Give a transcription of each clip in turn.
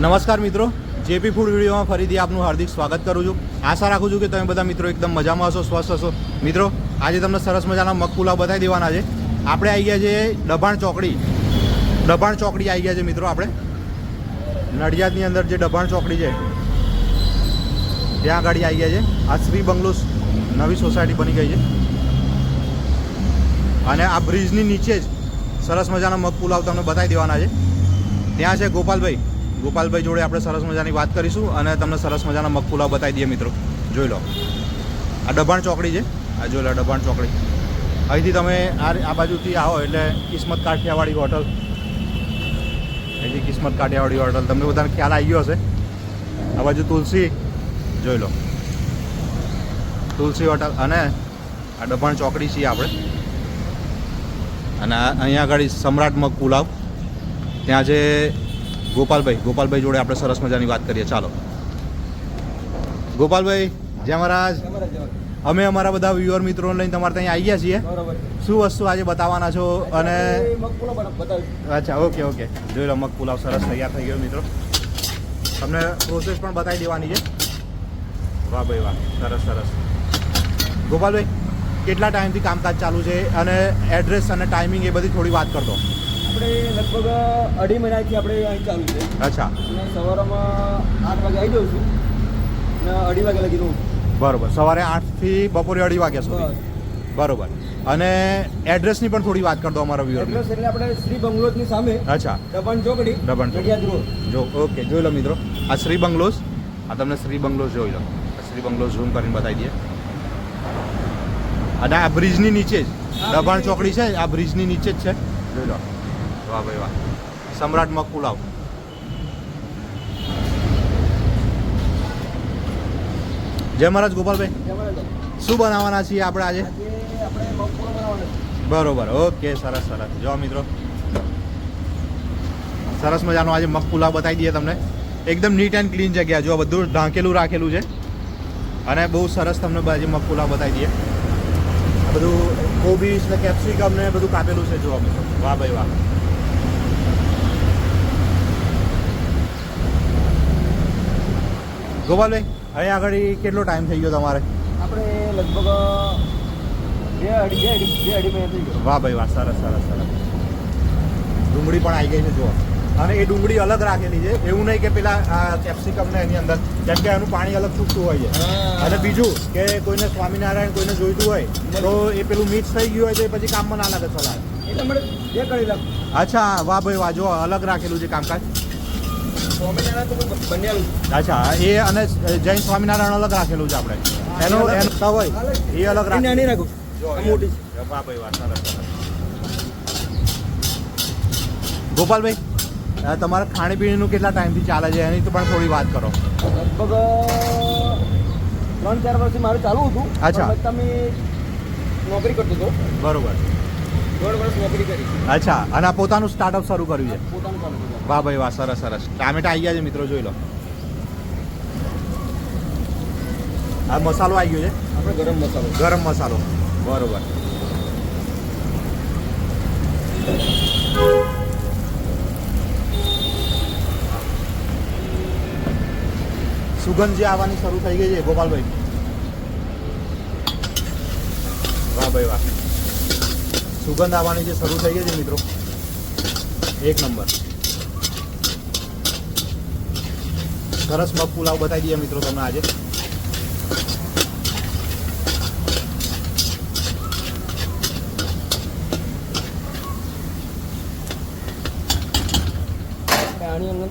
નમસ્કાર મિત્રો. JP food વિડીયોમાં ફરીથી આપનું હાર્દિક સ્વાગત કરું છું. આશા રાખું છું કે તમે બધા મિત્રો એકદમ મજામાં હશો, સ્વસ્થ હશો. મિત્રો, આજે તમને સરસ મજાના મગ પુલાવ બતાવી દેવાના છે. આપણે આવી ગયા છે ડભાણ ચોકડી. ડભાણ ચોકડી આવી ગયા છે મિત્રો આપણે. નડિયાદની અંદર જે ડભાણ ચોકડી છે, ત્યાં આગળ આવી ગયા છે. આ શ્રી બંગલોસ નવી સોસાયટી બની ગઈ છે. અને આ બ્રિજની નીચે જ સરસ મજાના મગ પુલાવ તમને બતાવી દેવાના છે. ત્યાં છે ગોપાલભાઈ. ગોપાલભાઈ જોડે આપણે સરસ મજાની વાત કરીશું અને તમને સરસ મજાના મગપુલાવ બતાવી દઈએ મિત્રો. જોઈ લો. આ ડભાણ ચોકડી છે. આ જોઈ લો ડભાણ ચોકડી. અહીંથી તમે આ આ બાજુથી આવો એટલે કિસ્મત કાઠિયાવાડી હોટલ. અહીંથી કિસ્મત કાઠિયાવાડી હોટલ. તમને બધાને ખ્યાલ આવી ગયો હશે. આ બાજુ તુલસી. જોઈ લો. તુલસી હોટલ અને આ ડભાણ ચોકડી છીએ આપણે. અને અહીંયા આગળ સમ્રાટ મગ પુલાવ ત્યાં છે ગોપાલભાઈ ગોપાલભાઈ જોડે આપણે સરસ મજાની વાત કરીએ. ચાલો. ગોપાલભાઈ જય મહારાજ. અમે અમારા બધા વ્યુઅર મિત્રોને લઈને તમારે ત્યાં આવી ગયા છીએ. શું વસ્તુ આજે બતાવવાના છો અને. અચ્છા ઓકે ઓકે જોઈ લો મગ પુલાવ સરસ તૈયાર થઈ ગયો મિત્રો. તમને પ્રોસેસ પણ બતાવી દેવાની છે. વાહ ભાઈ વાહ સરસ સરસ. ગોપાલભાઈ કેટલા ટાઈમથી કામકાજ ચાલુ છે? અને એડ્રેસ અને ટાઈમિંગ એ બધી થોડી વાત કરતો આપણે લગભગ અઢી મહિનાથી આપણે અહીં ચાલુ છે. અચ્છા. અને સવારમાં આઠ વાગે આવી જાઉં છું. અને અઢી વાગે લગી દઉં બરોબર. સવારે આઠથી બપોરે અઢી વાગ્યા સુધી. બરોબર. અને એડ્રેસની પણ થોડી વાત કરતો અમારા વ્યૂઅર એડ્રેસ એટલે આપણે શ્રી બંગલોઝની સામે અચ્છા. ડબન ચોકડી ડબન ચોકડી. જો ઓકે જોઈ લો મિત્રો. આ શ્રી બંગલોઝ આ તમને શ્રી બંગલોઝ જોઈ લો. શ્રી બંગલોઝ ઝૂમ કરીને બતાવી દઈએ. અને આ બ્રિજની નીચે જ. દબાણ ચોકડી છે આ બ્રિજની નીચે જ છે. જોઈ લો. વાહ ભાઈ વાહ. સમ્રાટ મકુલાવ જય મહારાજ ગોપાલભાઈ. શું બનાવવાના છીએ આપણે આજે. બરોબર. ઓકે સરસ સરસ. જો મિત્રો સરસ મજાનો આજે મગ પુલાવ બતાવી દઈએ તમને. એકદમ નીટ એન્ડ ક્લીન જગ્યા. જો બધું ઢાંકેલું રાખેલું છે. અને બહુ સરસ તમને આજે મગ પુલાવ બતાવી દઈએ. બધું કોબીસ ને કેપ્સિકમ ને બધું કાપેલું છે જોવા મિત્રો. વાહ ભાઈ વાહ. ગોપાલભાઈ? અહીંયા આગળ કેટલો ટાઈમ થઈ ગયો તમારે? આપણે લગભગ બે અઢી બે અઢી બે અઢી મહિના થઈ ગયો. વાહ ભાઈ વાહ સરસ સરસ સરસ. ડુંગળી પણ આવી ગઈ છે જુઓ. અને એ ડુંગળી અલગ રાખેલી છે. એવું નહીં કે પેલા કેપ્સિકમ ને એની અંદર જેમ કે એનું પાણી અલગ છૂટતું હોય છે. અને બીજું કે કોઈને સ્વામિનારાયણ કોઈને જોઈતું હોય તો એ પેલું મિક્સ થઈ ગયું હોય તો એ પછી કામમાં ના લાગે સલાડ. એટલે મળે બે કરી લાગ અચ્છા વાહ ભાઈ વાહ જો અલગ રાખેલું છે કામકાજ સ્વામિનારાયણ તો કોઈ બંને આલું અચ્છા એ અને જૈન સ્વામિનારાયણ અલગ રાખેલું છે આપણે. એનો એનો હોય. એ અલગ રાખો. આ મોટી. ભાઈ સરસ ગોપાલભાઈ તમારા ખાણીપીણીનું કેટલા ટાઈમથી ચાલે છે? એની તો પણ થોડી વાત કરો. લગભગ ત્રણ ચાર વર્ષથી મારું ચાલુ હતું. અચ્છા. તમે નોકરી કરતો હતો બરોબર. દોઢ વર્ષ નોકરી કરી. અચ્છા અને પોતાનું સ્ટાર્ટઅપ શરૂ કર્યું છે? પોતાનું. વાહ ભાઈ વાહ સરસ સરસ. ટામેટા આવી ગયા છે મિત્રો જોઈ લો. આ મસાલો આવી ગયો છે. આપણે ગરમ મસાલો. ગરમ મસાલો. બરોબર. સુગંધ જે આવવાની શરૂ થઈ ગઈ છે ગોપાલભાઈ. વાહ ભાઈ વાહ. સુગંધ આવવાની જે શરૂ થઈ ગઈ છે મિત્રો એક નંબર. સરસ મગ પુલાવ બતાવી દઈએ મિત્રો તમને આજે. આની અંદર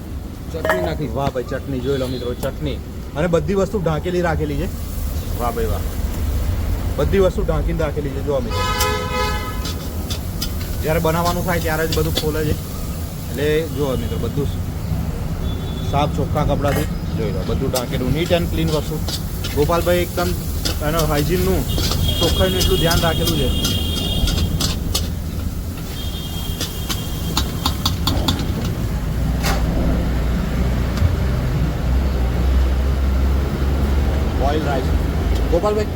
ચટણી નાખી. વાહ ભાઈ ચટણી જોઈ લો મિત્રો ચટણી. અને બધી વસ્તુ ઢાંકેલી રાખેલી છે. વાહ ભાઈ વાહ. બધી વસ્તુ ઢાંકીને રાખેલી છે જો મિત્રો. જ્યારે બનાવવાનું થાય ત્યારે જ બધું ખોલે છે. એટલે જોવા મિત્રો બધું સાફ ચોખ્ખા કપડાથી જોઈ લો બધું ઢાંકેલું નીટ એન્ડ ક્લીન વસ્તુ. ગોપાલભાઈ એકદમ એનો હાઇજીનનું ચોખ્ખાઈનું એટલું ધ્યાન રાખેલું છે. બોઇલ રાઈસ ગોપાલભાઈ.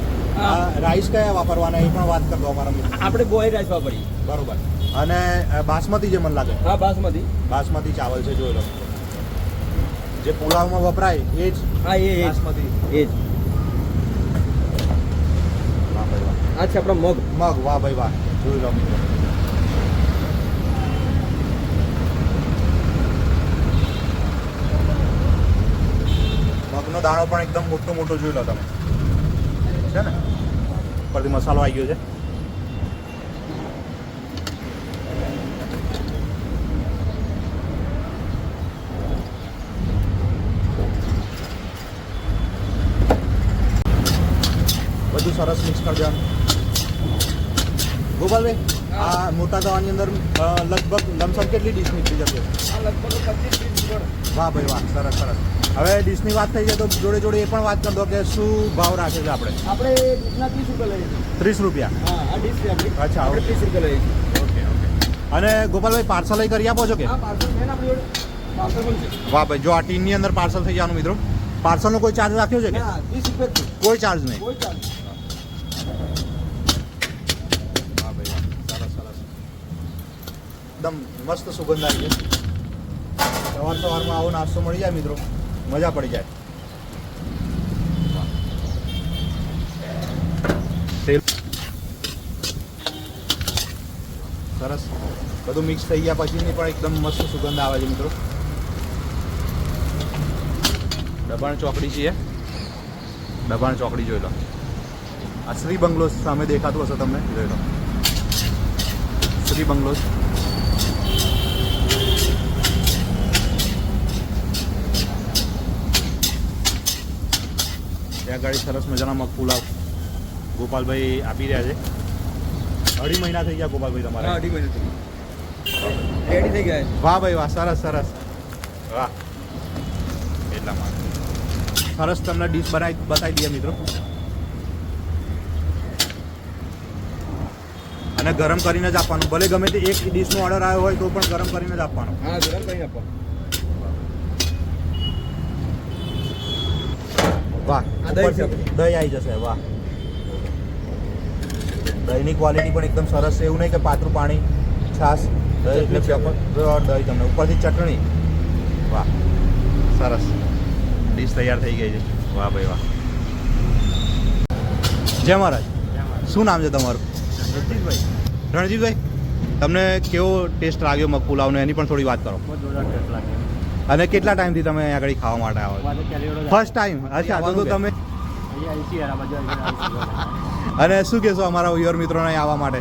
રાઈસ કયા વાપરવાના એ પણ વાત કરતો અમારા મિત્રો. આપણે બોઇલ રાઈસ વાપરી બરોબર. અને બાસમતી જે મને લાગે. હા બાસમતી. બાસમતી ચાવલ છે જોઈ લો. જે પુલાવમાં વપરાય એ જ હા એ એ જ. એ જ. આ છે આપણો મગ. મગ વાહ ભાઈ વાહ. જોઈ લો મગનો દાણો પણ એકદમ મોટો મોટો જોઈ લો તમે. છે ને? ઉપરથી મસાલો આવી ગયો છે. બધું સરસ મિક્સ કરી દેવાનું. ગોપાલભાઈ આ મોટા તવાની અંદર લગભગ લમસમ કેટલી ડીશ નીકળી જશે વાહ ભાઈ વાહ સરસ સરસ. હવે ડીશની વાત થઈ જાય તો જોડે જોડે એ પણ વાત કરી દો કે શું ભાવ રાખે છે આપણે? આપણે ડીશના ત્રીસ રૂપિયા લઈએ છીએ. ત્રીસ રૂપિયા? હા ડીશ અચ્છા, ઓકે. ત્રીસ રૂપિયા લઈએ છીએ. Okay okay. અને ગોપાલભાઈ પાર્સલ કરી આપો છો કે? વાહ ભાઈ જો આ ટીનની અંદર પાર્સલ થઈ જવાનું મિત્રો. પાર્સલનો કોઈ ચાર્જ રાખ્યો છે કે? કોઈ ચાર્જ નહીં. કોઈ ચાર્જ વાહ ભાઈ વાહ સરસ સરસ એકદમ મસ્ત સુગંધ આવી છે સવાર સવારમાં આવો નાસ્તો મળી જાય મિત્રો. મજા પડી જાય. સરસ. બધું મિક્સ થઈ ગયા પછીની પણ એકદમ મસ્ત સુગંધ આવે છે મિત્રો. દબાણ ચોકડી છીએ. દબાણ ચોકડી જોઈ લો. આ શ્રી બંગલોસ સામે દેખાતું હશે તમને. જોઈ લો. શ્રી બંગલોઝ ત્યાં ગાડી સરસ મજાના મગ પુલાવ ગોપાલભાઈ આપી રહ્યા છે. અઢી મહિના થઈ ગયા ગોપાલભાઈ તમારે. અઢી મહિના થઈ રેડી થઈ ગયા. વાહ ભાઈ વાહ સરસ સરસ. વાહ. એટલા માટે. સરસ તમને ડીશ બનાવી બતાવી દઈએ મિત્રો. અને ગરમ કરીને જ આપવાનું. ભલે ગમે તે એક ડીશનો ઓર્ડર આવ્યો હોય તો પણ ગરમ કરીને જ આપવાનો. હા ગરમ કરીને આપવાનું. વાહ આ દહીં આવી જશે વાહ. દહીંની ક્વોલિટી પણ એકદમ સરસ છે એવું નહીં કે પાતળું પાણી છાશ દહીં એટલે. પ્યોર દહીં તમને. ઉપરથી ચટણી. વાહ સરસ. ડીશ તૈયાર થઈ ગઈ છે. વાહ ભાઈ વાહ. જય મહારાજ. શું નામ છે તમારું? રણજીતભાઈ. રણજીતભાઈ તમને કેવો ટેસ્ટ લાગ્યો પુલાવનો? એની પણ થોડી વાત કરો. અને કેટલા ટાઈમથી તમે અહીંયા આગળ ખાવા માટે આવો ફર્સ્ટ ટાઈમ અચ્છા તો તો તમે. અને શું કહેશો અમારા વ્યુઅર મિત્રોને આવવા માટે?